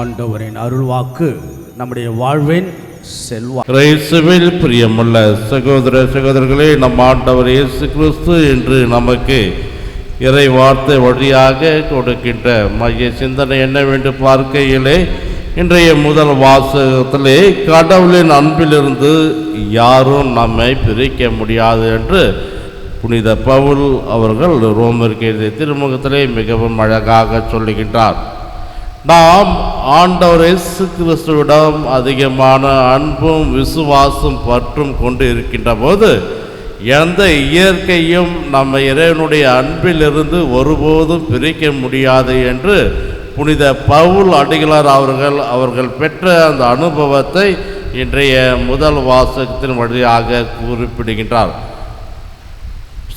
ஆண்டவரின் அருள்வாக்கு நம்முடைய வாழ்வின் செல்வா. இயேசுவில் பிரியமுள்ள சகோதர சகோதரர்களே நம் ஆண்டவர் இயேசு கிறிஸ்து என்று நமக்கு இறை வார்த்தை வழியாக கொடுக்கின்ற மைய சிந்தனை என்னவென்று பார்க்கையிலே இன்றைய முதல் வாசகத்திலே கடவுளின் அன்பிலிருந்து யாரும் நம்மை பிரிக்க முடியாது என்று புனித பவுல் அவர்கள் ரோமருக்கு திருமுகத்திலே மிகவும் அழகாக சொல்லுகின்றார். நாம் ஆண்டவர் இயேசு கிறிஸ்துவிடம் அதிகமான அன்பும் விசுவாசம் பற்றும் கொண்டு இருக்கின்ற போது எந்த இயற்கையும் நம்ம இறைவனுடைய அன்பிலிருந்து ஒருபோதும் பிரிக்க முடியாது என்று புனித பவுல் அடிகளார் அவர்கள் அவர்கள் பெற்ற அந்த அனுபவத்தை இன்றைய முதல் வாசகத்தின் வழியாக குறிப்பிடுகின்றார்.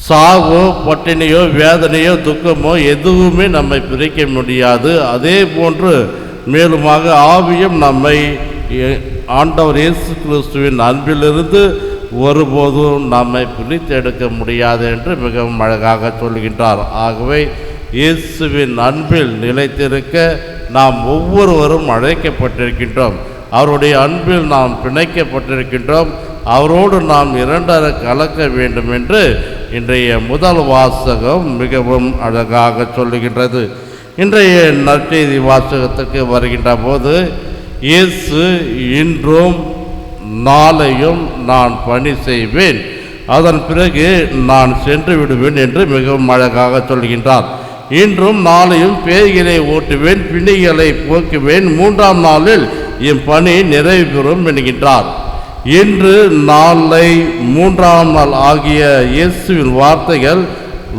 சாவோ பட்டினியோ வேதனையோ துக்கமோ எதுவுமே நம்மை பிரிக்க முடியாது. அதே போன்று மேலுமாக ஆவியும் நம்மை ஆண்டவர் இயேசு கிறிஸ்துவின் அன்பிலிருந்து ஒருபோதும் நம்மை பிரித்தெடுக்க முடியாது என்று மிகவும் அழகாக சொல்கின்றார். ஆகவே இயேசுவின் அன்பில் நிலைத்திருக்க நாம் ஒவ்வொருவரும் அழைக்கப்பட்டிருக்கின்றோம். அவருடைய அன்பில் நாம் பிணைக்கப்பட்டிருக்கின்றோம். அவரோடு நாம் இரண்டர கலக்க வேண்டும் என்று இன்றைய முதல் வாசகம் மிகவும் அழகாக சொல்லுகின்றது. இன்றைய நற்செய்தி வாசகத்துக்கு வருகின்ற போது இயேசு இன்றும் நாளையும் நான் பணி செய்வேன். அதன் பிறகு நான் சென்று விடுவேன் என்று மிகவும் அழகாக சொல்கின்றார். இன்றும் நாளையும் பேய்களை ஓட்டுவேன் பிணிகளை போக்குவேன். மூன்றாம் நாளில் என் பணி நிறைவு பெறும் என்கின்றார். இன்று நாளை மூன்றாம் நாள் ஆகிய இயேசுவின் வார்த்தைகள்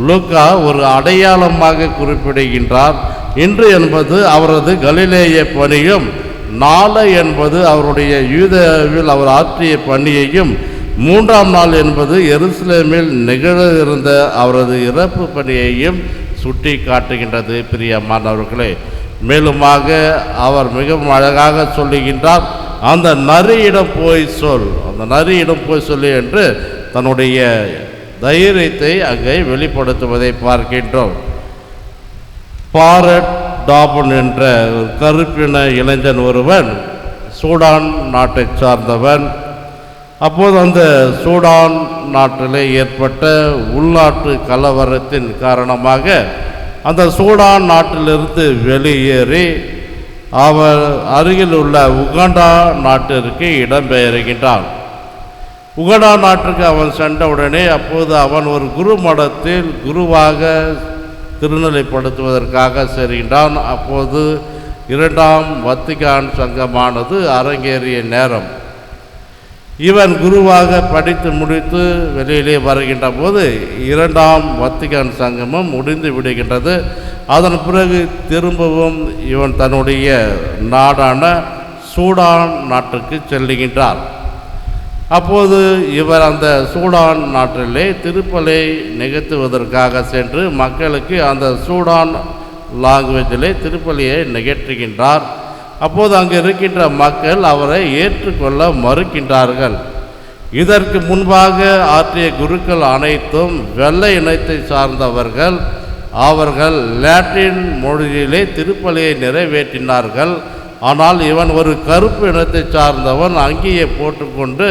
லூக்கா ஒரு அடையாளமாக குறிப்பிடுகின்றார். இன்று என்பது அவரது கலிலேய பணியும் நாளை என்பது அவருடைய யூதவில் அவர் ஆற்றிய பணியையும் மூன்றாம் நாள் என்பது எருசலேமில் நிகழ இருந்த அவரது இறப்பு பணியையும் சுட்டி காட்டுகின்றது பிரியமானவர்களே மேலுமாக அவர் மிகவும் அழகாக சொல்லுகின்றார் அந்த நரியிடம் போய் சொல். அந்த நரியிடம் போய் சொல்லு என்று தன்னுடைய தைரியத்தை அங்கே வெளிப்படுத்துவதை பார்க்கின்றோம். பாரட் டாபன் என்ற ஒரு கருப்பின இளைஞன் ஒருவன் சூடான் நாட்டைச் சார்ந்தவன். அப்போது அந்த சூடான் நாட்டிலே ஏற்பட்ட உள்நாட்டு கலவரத்தின் காரணமாக அந்த சூடான் நாட்டிலிருந்து வெளியேறி அவர் அருகில் உள்ள உகாண்டா நாட்டிற்கு இடம்பெயர்கின்றான். உகண்டா நாட்டிற்கு அவன் சென்றவுடனே அப்போது அவன் ஒரு குரு மடத்தில் குருவாக திருநிலைப்படுத்துவதற்காக செல்கின்றான். அப்போது இரண்டாம் வத்திகான் சங்கமானது அரங்கேறிய நேரம். இவன் குருவாக படித்து முடித்து வெளியிலே வருகின்ற போது இரண்டாம் வத்திகான் சங்கமும் முடிந்து விடுகின்றது. அதன் பிறகு திரும்பவும் இவன் தன்னுடைய நாடான சூடான் நாட்டுக்கு செல்லுகின்றார் அப்போது இவர் அந்த சூடான் நாட்டிலே திருப்பலை நிகழ்த்துவதற்காக சென்று மக்களுக்கு அந்த சூடான் லாங்குவேஜிலே திருப்பலியை நிகழ்த்துகின்றார். அப்போது அங்கு இருக்கின்ற மக்கள் அவரை ஏற்றுக்கொள்ள மறுக்கின்றார்கள். இதற்கு முன்பாக ஆற்றிய குருக்கள் அனைத்தும் வெள்ளை இனத்தை சார்ந்தவர்கள். அவர்கள் லாட்டின் மொழியிலே திருப்பலியை நிறைவேற்றினார்கள். ஆனால் இவன் ஒரு கருப்பு இனத்தை சார்ந்தவன். அங்கேயே போட்டுக்கொண்டு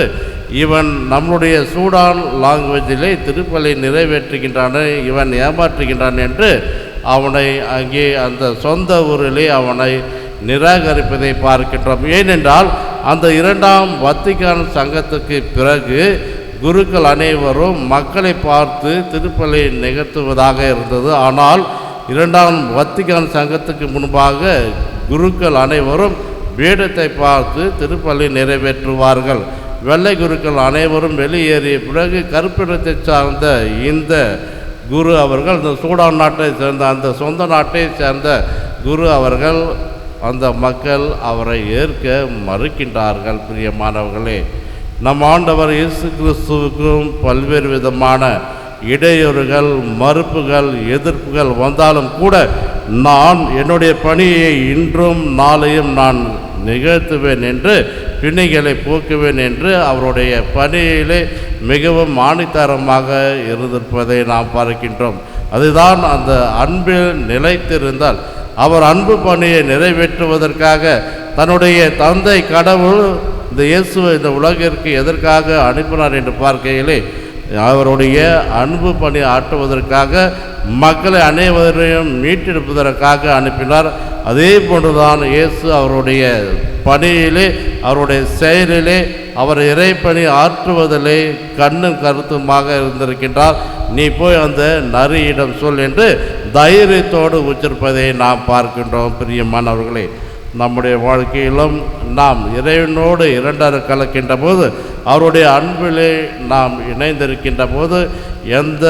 இவன் நம்முடைய சூடான் லாங்குவேஜிலே திருப்பலை நிறைவேற்றுகின்றான் இவன் ஏமாற்றுகின்றான் என்று அவனை அங்கே அந்த சொந்த ஊரிலே அவனை நிராகரிப்பதை பார்க்கின்றோம். ஏனென்றால் அந்த இரண்டாம் வத்திக்கான் சங்கத்துக்கு பிறகு குருக்கள் அனைவரும் மக்களை பார்த்து திருப்பலை நிகழ்த்துவதாக இருந்தது. ஆனால் இரண்டாம் வத்திகான் சங்கத்துக்கு முன்பாக குருக்கள் அனைவரும் வேடத்தை பார்த்து திருப்பலி நிறைவேற்றுவார்கள். வெள்ளை குருக்கள் அனைவரும் வெளியேறிய பிறகு கருப்பிடத்தை சார்ந்த இந்த குரு அவர்கள் இந்த சூடான் நாட்டை சேர்ந்த அந்த சொந்த நாட்டை சேர்ந்த குரு அவர்கள் அந்த மக்கள் அவரை ஏற்க மறுக்கின்றார்கள். பிரியமானவர்களே நம் ஆண்டவர் இயேசு கிறிஸ்துவுக்கும் பல்வேறு விதமான இடையூறுகள் மறுப்புகள் எதிர்ப்புகள் வந்தாலும் கூட நான் என்னுடைய பணியை இன்றும் நாளையும் நான் நிகழ்த்துவேன் என்று பிணிகளை போக்குவேன் என்று அவருடைய பணியிலே மிகவும் ஆணித்தரமாக இருந்திருப்பதை நாம் பார்க்கின்றோம். அதுதான் அந்த அன்பில் நிலைத்திருந்தால் அவர் அன்பு பணியை நிறைவேற்றுவதற்காக தன்னுடைய தந்தை கடவுள் இந்த இயேசுவை இந்த உலகிற்கு எதற்காக அனுப்பினார் என்று பார்க்கையிலே அவருடைய அன்பு பணி ஆற்றுவதற்காக மக்களை அனைவரையும் மீட்டெடுப்பதற்காக அனுப்பினார். அதே போன்றுதான் இயேசு அவருடைய பணியிலே அவருடைய செயலிலே அவர் இறைப்பணி ஆற்றுவதிலே கண்ணும் கருத்துமாக இருந்திருக்கின்றார். நீ போய் அந்த நரியிடம் சொல் என்று தைரியத்தோடு உச்சிருப்பதை நாம் பார்க்கின்றோம் பிரியமானவர்களே. நம்முடைய வாழ்க்கையிலும் நாம் இறைவனோடு இரண்டாறு கலக்கின்ற போது அவருடைய அன்பிலே நாம் இணைந்திருக்கின்ற போது எந்த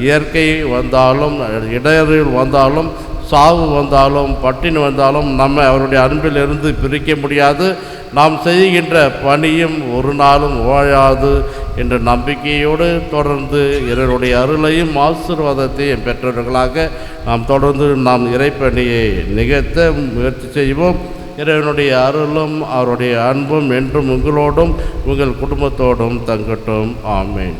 இயற்கை வந்தாலும் இடரில் வந்தாலும் சாவு வந்தாலும் பட்டினி வந்தாலும் நம்ம அவருடைய அன்பிலிருந்து பிரிக்க முடியாது. நாம் செய்கின்ற பணியும் ஒரு நாளும் ஓயாது. என்ற நம்பிக்கையோடு தொடர்ந்து இறைவனுடைய அருளையும் ஆசீர்வாதத்தையும் பெற்றவர்களாக நாம் தொடர்ந்து நாம் இறைப்பணியை நிகழ்த்த முயற்சி செய்வோம். இறைவனுடைய அருளும் அவருடைய அன்பும் என்றும் உங்களோடும் உங்கள் குடும்பத்தோடும் தங்கட்டும். ஆமேன்.